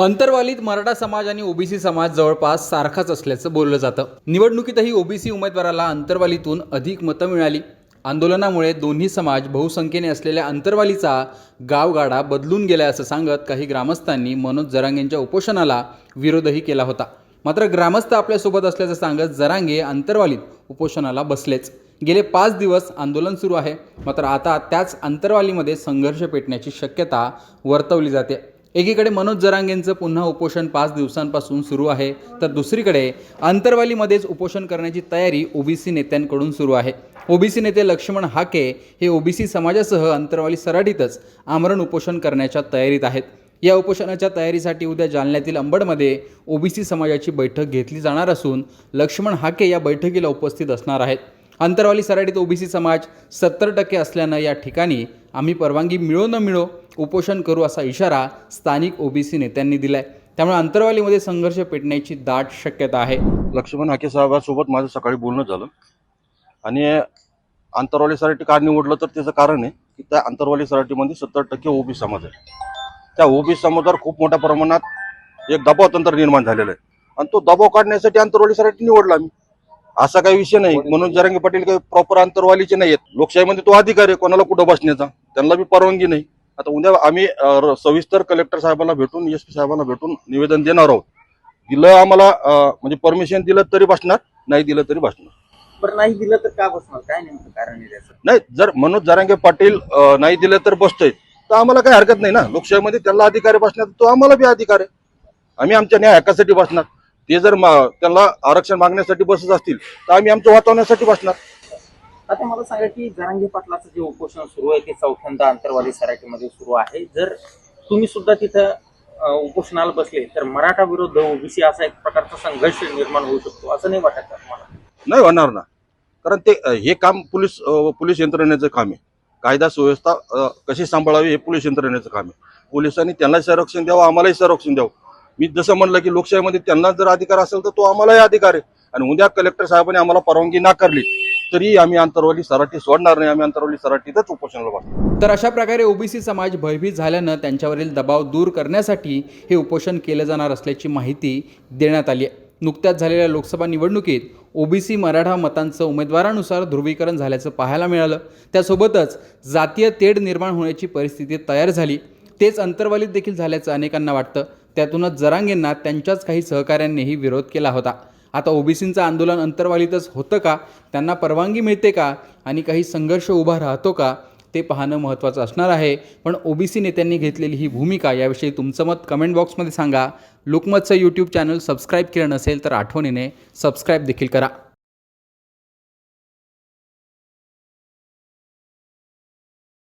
अंतर्वालीत मराठा समाज आणि ओबीसी समाज जवळपास सारखाच असल्याचं बोललं जातं. निवडणुकीतही ओबीसी उमेदवाराला अंतर्वालीतून अधिक मतं मिळाली. आंदोलनामुळे दोन्ही समाज बहुसंख्येने असलेल्या अंतर्वालीचा गावगाडा बदलून गेला असं सांगत काही ग्रामस्थांनी मनोज जरांगेंच्या उपोषणाला विरोधही केला होता. मात्र ग्रामस्थ आपल्यासोबत असल्याचं सांगत जरांगे अंतर्वालीत उपोषणाला बसलेच. गेले पाच दिवस आंदोलन सुरू आहे. मात्र आता त्याच अंतर्वालीमध्ये संघर्ष पेटण्याची शक्यता वर्तवली जाते. एकीकडे मनोज जरांगेंचं पुन्हा उपोषण पाच दिवसांपासून सुरू आहे तर दुसरीकडे अंतरवालीमध्येच उपोषण करण्याची तयारी ओबीसी नेत्यांकडून सुरू आहे. ओबीसी नेते लक्ष्मण हाके हे ओबीसी समाजासह अंतरवाली सराटीतच आमरण उपोषण करण्याच्या तयारीत आहेत. या उपोषणाच्या तयारीसाठी उद्या जालन्यातील अंबडमध्ये ओबीसी समाजाची बैठक घेतली जाणार असून लक्ष्मण हाके या बैठकीला उपस्थित असणार आहेत. अंतरवाली सराटीत ओबीसी समाज सत्तर टक्के असल्यानं या ठिकाणी आम्ही परवानगी मिळो न मिळो उपोषण करू असा इशारा स्थानिक ओबीसी नेत्यांनी दिलाय. त्यामुळे अंतरवालीमध्ये संघर्ष पेटण्याची दाट शक्यता आहे. लक्ष्मण हाके साहेबांसोबत माझं सकाळी बोलणं झालं. आणि आंतरवाली सराठी का निवडलं तर त्याचं कारण आहे की त्या आंतरवाली सराठीमध्ये सत्तर टक्के ओबीसी समाज आहे. त्या ओबी समाजावर खूप मोठ्या प्रमाणात एक दबाव तंत्र निर्माण झालेलं आहे. आणि तो दबाव काढण्यासाठी आंतरवाली सराठी निवडला आम्ही. असा काही विषय नाही. म्हणून जरंगे पाटील काही प्रॉपर आंतरवालीचे नाही आहेत लोकशाहीमध्ये तो अधिकार आहे कोणाला कुठं बसण्याचा? त्यांना बी परवानगी नाही. आता उद्या आम्ही सविस्तर कलेक्टर साहेबांना भेटून एस पी साहेबांना भेटून निवेदन देणार आहोत. दिलं आम्हाला म्हणजे परमिशन दिलं तरी बसणार नाही दिलं तरी बसणार. बरं नाही दिलं तर का बसणार? काय नेमकं कारण आहे त्याचं? नाही जर मनोज जरांगे पाटील अं, नाही दिलं तर बसतोय. तर आम्हाला काही हरकत नाही ना. लोकशाहीमध्ये त्याला अधिकार आहे बसण्याचा तो आम्हाला बी अधिकार आहे. आम्ही आमच्या न्याय हक्कासाठी बसणार. ते जर मा- त्यांना आरक्षण मागण्यासाठी बसत असतील तर आम्ही आमचं वाचवण्यासाठी बसणार. आता मला सांगा की जरांगी पाटलाचं जे उपोषण सुरू आहे ते चौथ्यांदा आंतरवादी सराटीमध्ये सुरू आहे. जर तुम्ही सुद्धा तिथं उपोषणाला बसले तर मराठा विरुद्ध ओबीसी असा एक प्रकारचा संघर्ष निर्माण होऊ शकतो असं नाही वाटत तुम्हाला? नाही होणार ना. कारण ते हे काम पोलीस पोलीस यंत्रणेचं काम आहे. कायदा सुव्यवस्था कशी सांभाळावी हे पोलीस यंत्रणेचं काम आहे. पोलिसांनी त्यांना संरक्षण द्यावं आम्हालाही संरक्षण द्यावं. मी जसं म्हणलं की लोकशाहीमध्ये त्यांना जर अधिकार असेल तर तो आम्हालाही अधिकार आहे. आणि उद्या कलेक्टर साहेबांनी आम्हाला परवानगी नाकारली. तरी आम्ही आंतरवाली सराठी सोडणार नाही आम्ही आंतरवाली सराठीतच उपोषणाला बसतो तर अशा प्रकारे ओबीसी समाज भयभीत झाल्यानं त्यांच्यावरील दबाव दूर करण्यासाठी हे उपोषण केलं जाणार असल्याची माहिती देण्यात आली आहे. नुकत्याच झालेल्या लोकसभा निवडणुकीत ओबीसी मराठा मतांचं उमेदवारानुसार ध्रुवीकरण झाल्याचं पाहायला मिळालं. त्यासोबतच जातीय तेढ निर्माण होण्याची परिस्थिती तयार झाली. तेच अंतर्वालीत देखील झाल्याचं अनेकांना वाटतं. त्यातूनच जरांगेंना त्यांच्याच काही सहकाऱ्यांनीही विरोध केला होता. आता ओबीसींचं आंदोलन अंतर्वालीतच होतं का? त्यांना परवानगी मिळते का? आणि काही संघर्ष उभा राहतो का? ते पाहणं महत्त्वाचं असणार आहे. पण ओबीसी नेत्यांनी घेतलेली ही भूमिका याविषयी तुमचं मत कमेंट बॉक्समध्ये सांगा. लोकमतचं यूट्यूब चॅनल सबस्क्राईब केलं नसेल तर आठवणीने सबस्क्राईब देखील करा.